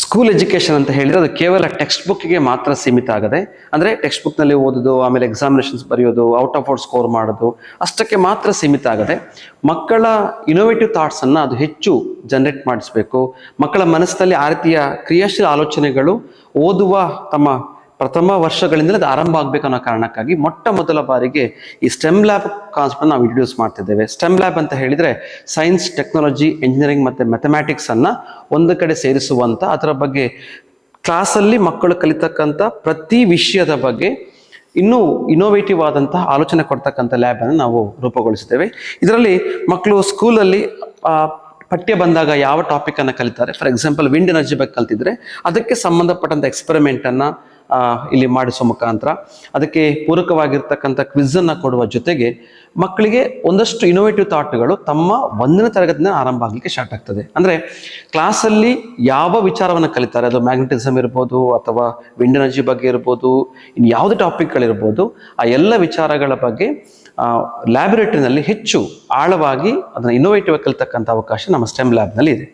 School education ಅಂತ ಹೇಳಿದ್ರೆ ಅದು ಕೇವಲ ಟೆಕ್ಸ್ಟ್ ಬುಕ್ಗೆ ಮಾತ್ರ ಸೀಮಿತ ಆಗದೆ, ಅಂದರೆ ಟೆಕ್ಸ್ಟ್ ಬುಕ್ನಲ್ಲಿ ಓದೋದು, ಆಮೇಲೆ ಎಕ್ಸಾಮಿನೇಷನ್ಸ್ ಬರೆಯೋದು ಔಟ್ ಆಫ್ ಔಟ್ ಸ್ಕೋರ್ ಮಾಡೋದು, ಅಷ್ಟಕ್ಕೆ ಮಾತ್ರ ಸೀಮಿತ ಆಗದೆ, ಮಕ್ಕಳ ಇನೋವೇಟಿವ್ ಥಾಟ್ಸನ್ನು ಅದು ಹೆಚ್ಚು ಜನರೇಟ್ ಮಾಡಿಸ್ಬೇಕು. ಮಕ್ಕಳ ಮನಸ್ಸಿನಲ್ಲಿ ಆ ರೀತಿಯ ಕ್ರಿಯಾಶೀಲ ಆಲೋಚನೆಗಳು ಓದುವ ತಮ್ಮ ಪ್ರಥಮ ವರ್ಷಗಳಿಂದಲೇ ಅದು ಆರಂಭ ಆಗಬೇಕು ಅನ್ನೋ ಕಾರಣಕ್ಕಾಗಿ ಮೊಟ್ಟ ಮೊದಲ ಬಾರಿಗೆ ಈ ಸ್ಟೆಮ್ ಲ್ಯಾಬ್ ಕಾನ್ಸೆಪ್ಟ್ ನಾವು ಇಂಟ್ರೊಡ್ಯೂಸ್ ಮಾಡ್ತಿದ್ದೇವೆ. ಸ್ಟೆಮ್ ಲ್ಯಾಬ್ ಅಂತ ಹೇಳಿದ್ರೆ ಸೈನ್ಸ್ ಟೆಕ್ನಾಲಜಿ ಇಂಜಿನಿಯರಿಂಗ್ ಮತ್ತು ಮ್ಯಾಥಮ್ಯಾಟಿಕ್ಸ್ ಅನ್ನ ಒಂದು ಕಡೆ ಸೇರಿಸುವಂತ ಅದರ ಬಗ್ಗೆ ಕ್ಲಾಸಲ್ಲಿ ಮಕ್ಕಳು ಕಲಿತಕ್ಕಂಥ ಪ್ರತಿ ವಿಷಯದ ಬಗ್ಗೆ ಇನ್ನೂ ಇನೋವೇಟಿವ್ ಆದಂತಹ ಆಲೋಚನೆ ಕೊಡ್ತಕ್ಕಂಥ ಲ್ಯಾಬ್ ಅನ್ನು ನಾವು ರೂಪುಗೊಳಿಸಿದ್ದೇವೆ. ಇದರಲ್ಲಿ ಮಕ್ಕಳು ಸ್ಕೂಲಲ್ಲಿ ಪಠ್ಯ ಬಂದಾಗ ಯಾವ ಟಾಪಿಕ್ ಅನ್ನ ಕಲಿತಾರೆ? ಫಾರ್ ಎಕ್ಸಾಂಪಲ್ ವಿಂಡ್ ಎನರ್ಜಿ ಬಗ್ಗೆ ಕಲ್ತಿದ್ರೆ ಅದಕ್ಕೆ ಸಂಬಂಧಪಟ್ಟಂತ ಎಕ್ಸ್ಪೆರಿಮೆಂಟ್ ಅನ್ನ ಆ, ಇಲ್ಲಿ ಮಾಡಿಸೋ ಮುಖಾಂತರ. ಅದಕ್ಕೆ ಪೂರಕವಾಗಿರ್ತಕ್ಕಂಥ ಕ್ವಿಜ್ ಅನ್ನ ಕೊಡುವ ಜೊತೆಗೆ ಮಕ್ಕಳಿಗೆ ಒಂದಷ್ಟು ಇನೋವೇಟಿವ್ ಥಾಟ್ಗಳು ತಮ್ಮ ಒಂದನೇ ತರಗತಿನ ಆರಂಭ ಆಗಲಿಕ್ಕೆ ಸ್ಟಾರ್ಟ್ ಆಗ್ತದೆ. ಅಂದ್ರೆ ಕ್ಲಾಸಲ್ಲಿ ಯಾವ ವಿಚಾರವನ್ನು ಕಲಿತಾರೆ? ಅದು ಮ್ಯಾಗ್ನೆಟಿಸಮ್ ಇರ್ಬೋದು ಅಥವಾ ವಿಂಡ್ ಎನರ್ಜಿ ಬಗ್ಗೆ ಇರ್ಬೋದು ಇನ್ನು ಯಾವುದೇ ಟಾಪಿಕ್ಗಳಿರ್ಬೋದು ಆ ಎಲ್ಲ ವಿಚಾರಗಳ ಬಗ್ಗೆ ಲ್ಯಾಬೊರೇಟರಿನಲ್ಲಿ ಹೆಚ್ಚು ಆಳವಾಗಿ ಅದನ್ನು ಇನೋವೇಟಿವ್ ಕಲಿತಕ್ಕಂಥ ಅವಕಾಶ ನಮ್ಮ ಸ್ಟೆಮ್ ಲ್ಯಾಬ್ನಲ್ಲಿ ಇದೆ.